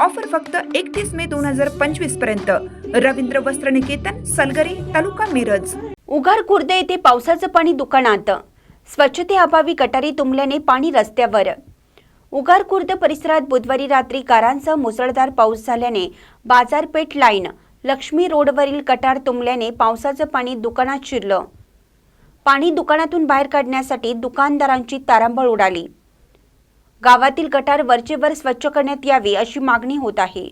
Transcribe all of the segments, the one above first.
Offer फक्त एकतीस मे दोन हजार पंचवीसपर्यंत. रवींद्र वस्त्र निकेतन सलगरी तालुका मिरज. उगार खुर्द येथे पावसाचं पाणी दुकानात. स्वच्छतेअभावी गटारी तुंबल्याने पाणी रस्त्यावर. उगार खुर्द परिसरात बुधवारी रात्री गारांसह मुसळधार पाऊस झाल्याने बाजारपेठ लाईन लक्ष्मी रोडवरील गटार तुंबल्याने पावसाचं पाणी दुकानात शिरलं. पाणी दुकानातून बाहेर काढण्यासाठी दुकानदारांची तारांबळ उडाली. गावातील गटार वरचेवर स्वच्छ करण्यात यावी अशी मागणी होत आहे.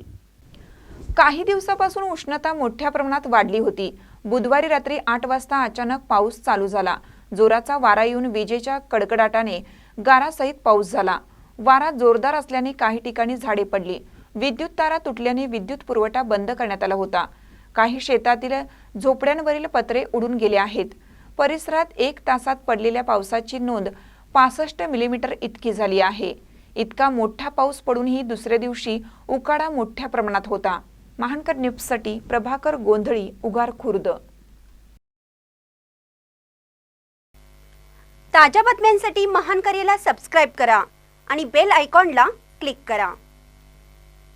काही दिवसापासून उष्णता मोठ्या प्रमाणात वाढली होती. बुधवारी रात्री आठ वाजता अचानक पाऊस चालू झाला. जोराचा वारा येऊन विजेच्या कडकडाटाने गारासहित पाऊस झाला. वारा जोरदार असल्याने काही ठिकाणी झाडे पडली. विद्युत तारा तुटल्याने विद्युत पुरवठा बंद करण्यात आला होता. काही शेतातील झोपड्यांवरील पत्रे उडून गेले आहेत. परिसरात एक तासात पडलेल्या पावसाची नोंद पासष्ट मिलीमीटर इतकी झाली आहे. इतका मोठा पाऊस पडूनही दुसऱ्या दिवशी उकाडा मोठ्या प्रमाणात होता. महानकर न्यूजसाठी प्रभाकर गोंधळी उगार खुर्द. ताज्या बातम्यांसाठी महान करेला सबस्क्राईब करा आणि बेल आयकॉनला क्लिक करा.